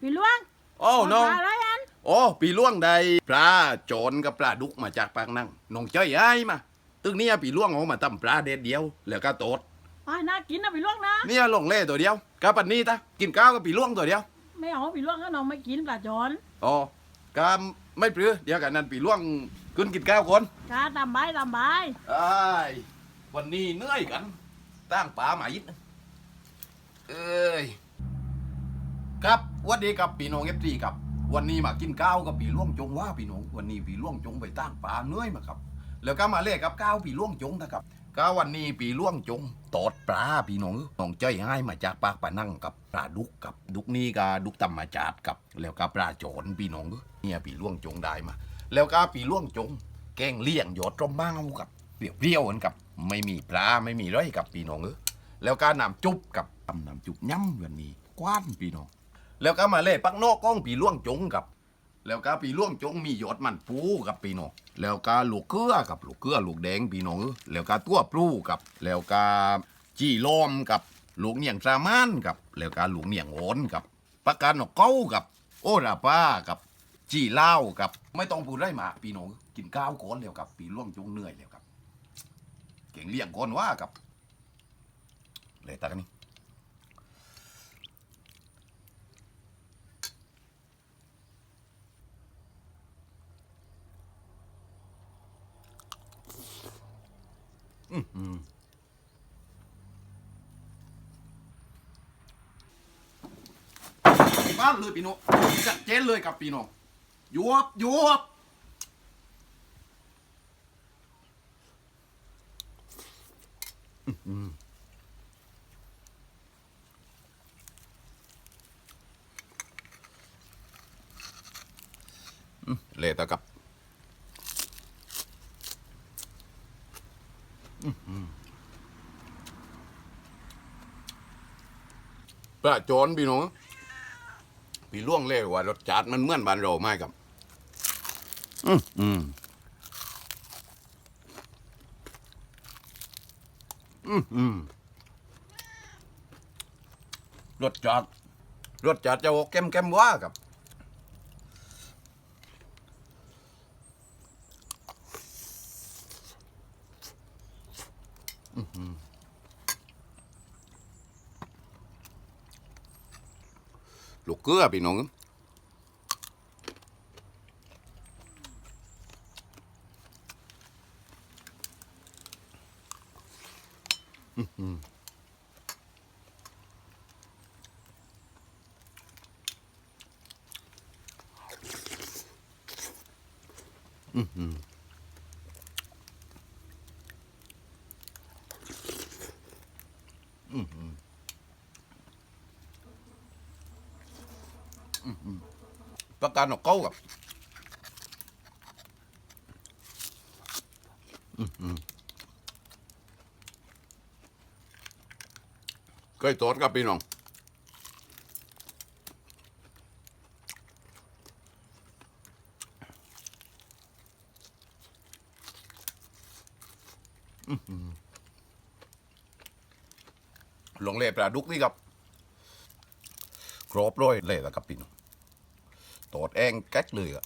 พี่หลวงโอ้น้อง ปลาอะไรอันโอ้ปีล่วงใดปลาโจรกับปลาดุกมาจากปากนั่งน้องเจ้ยไอ้มาตึงเนี้ยปีล่วงเอามาตั้มปลาเด็ดเดียวแล้วก็โตดอ้ายน่ากินนะพี่หลวงนะ เนี่ยลงเล่ตัวเดียวกับปันนี้ตะกินข้าวกับปีล่วงตัวเดียวไม่เอาพี่หลวงก็น้องไม่กินปลาจอนอ๋อก็ไม่ปรือเดี๋ยวกันนั้นปีล่วงขึ้นกินข้าวก่อนกาตามใบตามใบไอ้ายวันนี้เหนื่อยกันตั้งปลาหมายิดนะเอ้ย ครับวันดีกับปีน้องเอฟซีครับ วันนี้มากินข้าวกับปีล่วงจงว่าปีน้องวันนี้ปีล่วงจงไปตั้งปลาเหนื่อยมาครับ แล้วก็มาเล่กับข้าวปีล่วงจงนะครับก็วันนี้ปีล่วงจงตอดปลาปีน้องน้องเจ้ยให้มาจากปากปานั่งกับปลาดุกกับดุกนี่ก็ดุกตำมาจาดกับ แล้วก็ปลาโจรปีน้องเนี่ยปีล่วงจงได้มา แล้วก็ปีล่วงจง แกงเลี่ยงหยอดร่มเมากับเปรี้ยวๆเหมือนกับ ไม่มีปลาไม่มีไรกับปีน้องเออแล้วก็น้ำจุบกับตำน้ำจุบย่ำวันนี้กว้านปีน้อง แล้วก็มาเล่ปักนอกก้องปีล่วงจงกับ แล้วก็ปีล่วงจงมีหยอดมันปูกับปีนองแล้วก็ลูกเกลือกับลูกเกลือลูกแดงปีนองแล้วก็ตัวปลูกับ แล้วก็จี้ล้อมกับลูกเนียงสามานกับ แล้วก็ลูกเนียงโอนกับปากกาหนกเก้ากับ โอราป้ากับจี้เหล้ากับ ไม่ต้องพูดได้มาปีนองกินข้าวก่อนแล้วกับ ปีล่วงจงเหนื่อยแล้วกับ เก่งเลี้ยงก่อนว่ากับเลยตากันนี่ บ้านเลยปีโนจัดเจนเลยกับปีโนยวบยวบเละตะกับอื้อหือปลาโจรพี่น้อง พี่ล่วงเล่ว่ารสจัดมันเหมือนบ้านเราไหมครับ อืมอืมอืมอืมรสจัดรสจัดจะโอเข้มเข้มๆว่ากับ ลูกเกลือพี่น้องอื้อหืออื้อหือ ประการนกเก้ากับเคยตอดกับพี่น้องลงเล่ปลาดุกนี่ครับกรอบร้อยเล่แล้วครับพี่น้อง ตอดแองแก๊กเลยอะ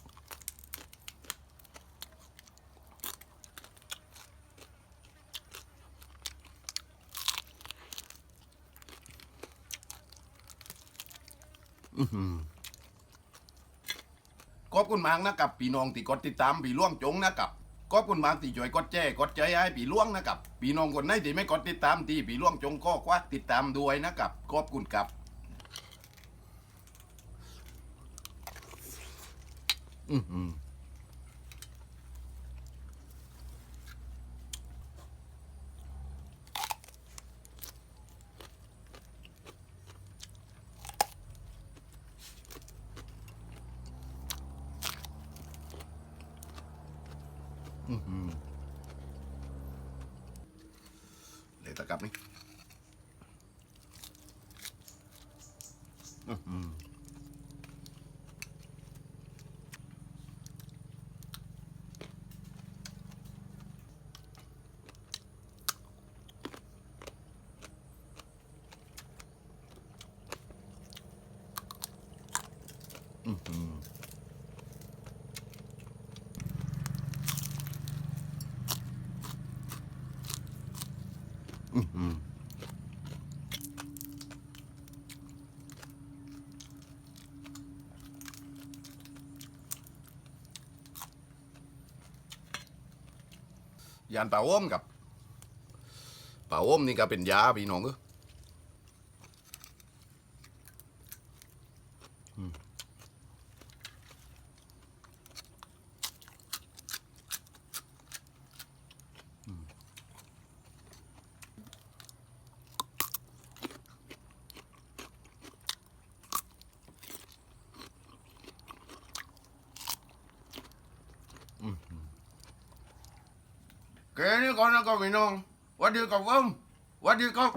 ขอบคุณมากนะครับพี่น้องที่กดติดตามพี่ล่วงจงนะครับขอบคุณมากที่ช่วยกดแจ้กดใจให้พี่ล่วงนะครับพี่น้องคนไหนที่ไม่กดติดตามที่พี่ล่วงจงก็ควักติดตามด้วยนะครับขอบคุณครับ อือหืออื้อหือเลยตะกลับนี่อื้อ ยันป่าโอมกับป่าโอมนี่ก็เป็นยาพี่น้องเแกนี่ก่อนนะก็ไม่น้องวัดดีกับผมหวัดดีกับ